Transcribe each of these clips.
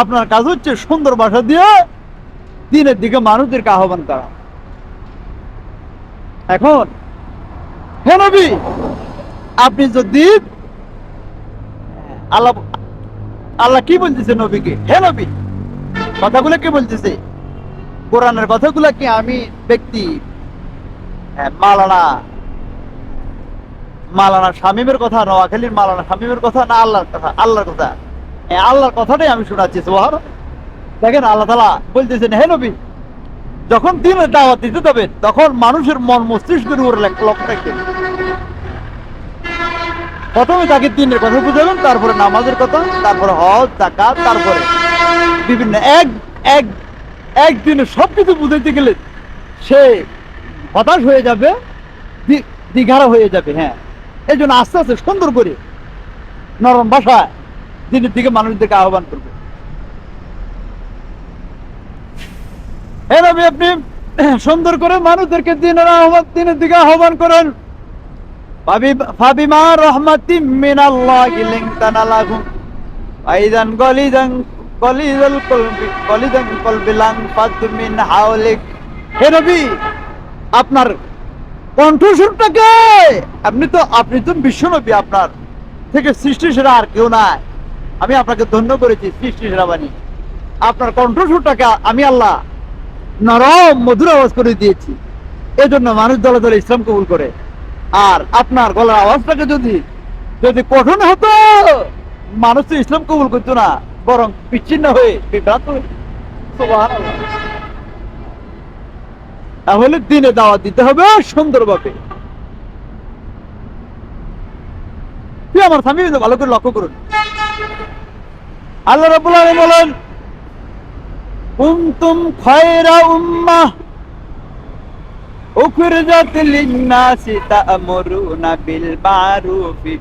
আপনার কাজ হচ্ছে সুন্দর ভাষা দিয়ে দিনের দিকে মানুষদেরকে আহ্বান করা। এখন হে আপনি যদি আল্লাহ আল্লাহ কি বলতেছে নবীকে? হে নবী কথাগুলো কি বলতেছে? কোরআনের কথাগুলো কি আমি ব্যক্তি? হ্যাঁ, মালানা মালানা শামিমের কথা নোয়াখালীর মালানা শামিমের কথা না আল্লাহর কথা? আল্লাহর কথা। আল্লাহর কথাটাই আমি শোনাচ্ছি সোহার দেখেন আল্লাহ তালা বলতেছেন, হে নবী, যখন দিনের দাওয়াত দিতে যাবে, তখন মানুষের মন মস্তিষ্কের উপর লক্ষ্য রাখবেন প্রথমে তাকে দিনের কথা বুঝাবেন, তারপরে নামাজের কথা, তারপরে হজ জাকাত তারপরে বিভিন্ন এক এক, একদিনে সব কিছু বুঝাইতে গেলে সে হতাশ হয়ে যাবে দিঘারা হয়ে যাবে হ্যাঁ। এই জন্য আস্তে আস্তে সুন্দর করে নরম ভাষায় দিনের দিকে মানুষদেরকে আহ্বান করবে। এর আমি আপনি সুন্দর করে মানুষদেরকে দিনের আহ্বান, দিনের দিকে আহ্বান করেন। আপনার কণ্ঠস্বরটাকে আপনি তো আপনি তো বিশ্ব নবী আপনার থেকে সৃষ্টি সেরা আর কেউ নাই। আমি আপনাকে ধন্য করেছি সৃষ্টি আপনার কণ্ঠস্বরটাকে আমি আল্লাহ নরম, মধুর আওয়াজ করে দিয়েছি। এজন্য মানুষ দলে দলে ইসলাম কবুল করে। আর আপনার গলার আওয়াজটাকে যদি যদি কঠোর হতো, মানুষ তো ইসলাম কবুল করতো না, বরং বিচ্ছিন্ন হয়ে তাহলে দিনে দাওয়াত দিতে হবে সুন্দরভাবে। আমার স্বামী ভালো করে লক্ষ্য করুন। আল্লাহ রাব্বুল বলেন, কুনতুম খায়রা উম্মাহ, উখরিজাত লিন-নাসি তা'মুরুনা বিল মা'রুফি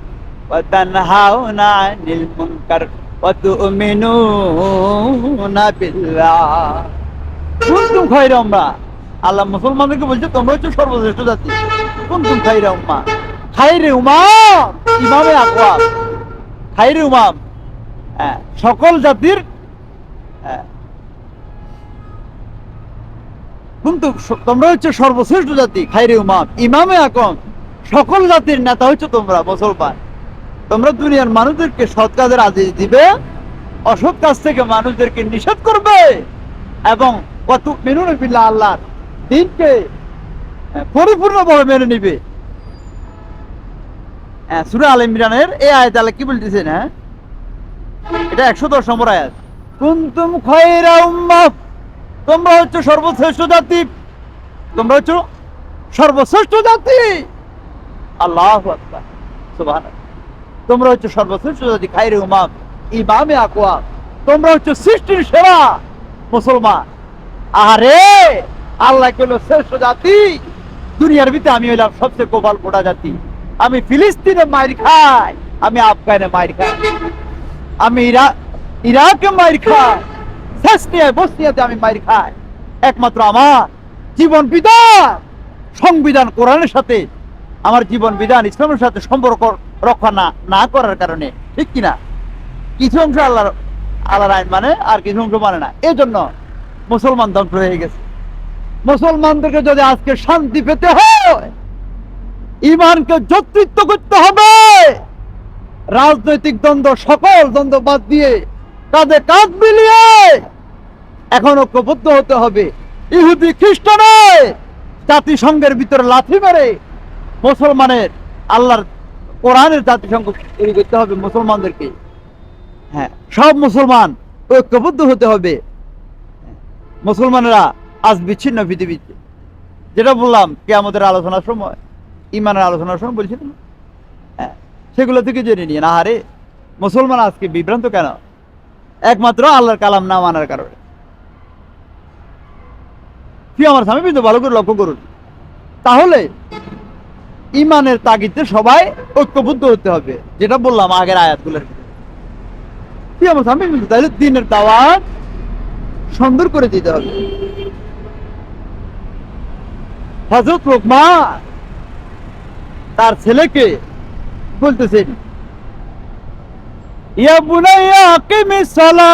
ওয়া তানহাউনা 'আনিল মুনকার ওয়া তু'মিনুনা বিল্লাহ। কুনতুম খায়রা উম্মাহ, আল্লাহ মুসলমানদেরকে বলছে, তোমরা হচ্ছে সর্বশ্রেষ্ঠ জাতি। কুনতুম খায়রা উম্মাহ? খায়রে উমাম, ইমামে আকওয়াম। খায়রে উমাম সকল জাতির, কিন্তু তোমরা হচ্ছে সর্বশ্রেষ্ঠ জাতি, খাইরে উমাম, ইমামে আকম। সকল জাতির নেতা হচ্ছে তোমরা, মুসলমান। তোমরা দুনিয়ার মানুষদেরকে সৎ কাজের আদেশ দিবে, অসৎ কাজ থেকে মানুষদেরকে নিষেধ করবে, এবং কত মেনুন বিল্লাহ আল্লাহ দিনকে পরিপূর্ণভাবে মেনে নিবে। সুরা আল ইমরানের এই আয়াত আল্লাহ কি বলতেছেন হ্যাঁ? এটা একশো দশ নম্বর আয়াত কুন্তুম খয়রা উম্মাহ। তোমরা হচ্ছে সর্বশ্রেষ্ঠ জাতি। তোমরা হচ্ছে সর্বশ্রেষ্ঠ জাতি। আল্লাহ তোমরা হচ্ছে সর্বশ্রেষ্ঠ জাতি খাইরে উমাম, ইমামে আকোয়া তোমরা হচ্ছে সৃষ্টির সেরা মুসলমান। আরে আল্লাহ কইল শ্রেষ্ঠ জাতি? দুনিয়ার ভিতরে আমি হইলাম সবচেয়ে কোপাল পোড়া জাতি। আমি ফিলিস্তিনে মাইর খাই, আমি আফগানে মাইর খাই। আমি ইরা, ইরাকে মাইর খাই। সেসনিয়ায় আমি মাইর খাই। একমাত্র আমার জীবন বিধান। সংবিধান কোরআনের সাথে আমার জীবন বিধান, ইসলামের সাথে সম্পর্ক রক্ষা না না করার কারণে। ঠিক কিনা? কিছু অংশ আল্লাহর আল্লাহর আইন মানে আর কিছু অংশ মানে না। এই জন্য মুসলমান ধ্বংস হয়ে গেছে। মুসলমানদেরকে যদি আজকে শান্তি পেতে হয় ইমানকে যতৃত্ব করতে হবে। রাজনৈতিক দ্বন্দ্ব সকল দ্বন্দ্ব বাদ দিয়ে কাঁধে কাঁধ মিলিয়ে এখন ঐক্যবদ্ধ হতে হবে। ইহুদি খ্রিস্টানে জাতিসংঘের ভিতরে লাথি মেরে মুসলমানের আল্লাহর কোরআনের জাতিসংঘ তৈরি করতে হবে মুসলমানদেরকে। হ্যাঁ। সব মুসলমান ঐক্যবদ্ধ হতে হবে। মুসলমানেরা আজ বিচ্ছিন্ন পৃথিবীতে। যেটা বললাম কে আমাদের আলোচনার সময় ইমানের আলোচনার সময় বলছিলাম। সেগুলো থেকে জেনে নিয়ে না হারে মুসলমান আজকে বিভ্রান্ত কেন? একমাত্র আল্লাহর কালাম না মানার কারণে। কি আমার স্বামী কিন্তু ভালো করে লক্ষ্য করুন। তাহলে ইমানের তাগিদে সবাই ঐক্যবদ্ধ হতে হবে, যেটা বললাম আগের আয়াতগুলোর। কি আমার স্বামী কিন্তু তাহলে দিনের দাওয়াত সুন্দর করে দিতে হবে। হজরত লোকমান তার ছেলেকে বলতেছেন ইয়া বুনাইয়া আকিমিস সালাত।